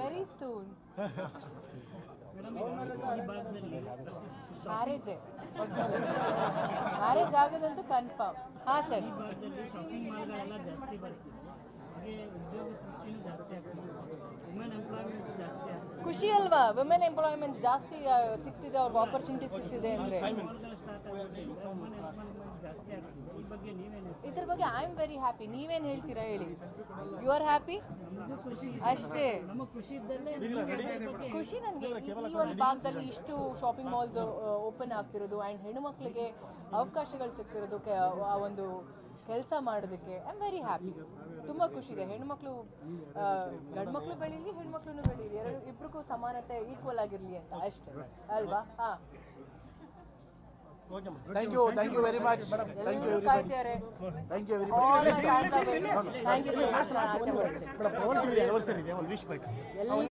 Very soon marriage marriage ಆಗದಂತೂ confirm ಹಾಂ sir ಖುಷಿ ಅಲ್ವಾ ವುಮೆನ್ ಎಂಪ್ಲಾಯ್ಮೆಂಟ್ ಜಾಸ್ತಿ ಸಿಗ್ತಿದೆ ಅವ್ರಿಗೆ ಆಪರ್ಚುನಿಟಿ ಸಿಗ್ತಿದೆ ಅಂದ್ರೆ ಇದ್ರ ಬಗ್ಗೆ ಐ ಆಮ್ ವೆರಿ ಹ್ಯಾಪಿ ನೀವೇನು ಹೇಳ್ತೀರಾ ಹೇಳಿ ಯು ಆರ್ ಹ್ಯಾಪಿ ಅಷ್ಟೇ ಖುಷಿ ನನಗೆ ಈ ಒಂದು ಭಾಗದಲ್ಲಿ ಇಷ್ಟು ಶಾಪಿಂಗ್ ಮಾಲ್ಸ್ ಓಪನ್ ಆಗ್ತಿರೋದು ಆ್ಯಂಡ್ ಹೆಣ್ಣುಮಕ್ಳಿಗೆ ಅವಕಾಶಗಳು ಸಿಗ್ತಿರೋದು ಆ ಒಂದು ಕೆಲಸ ಮಾಡೋದಕ್ಕೆ ಐ ಆಮ್ ವೆರಿ ಹ್ಯಾಪಿ ತುಂಬ ಖುಷಿ ಇದೆ ಹೆಣ್ಮಕ್ಳು ಗಂಡ್ಮಕ್ಳು ಮಕ್ಳು ಬೆಳೀಲಿ ಹೆಣ್ಮಕ್ಳು ಬೆಳೀಲಿ ಎರಡು ಇಬ್ಬರಿಗೂ ಸಮಾನತೆ ಈಕ್ವಲ್ ಆಗಿರಲಿ ಅಂತ ಅಷ್ಟೇ ಅಲ್ವಾ ಹಾ Thank you very much. Thank you everybody. Thank you everybody. Thank you so much.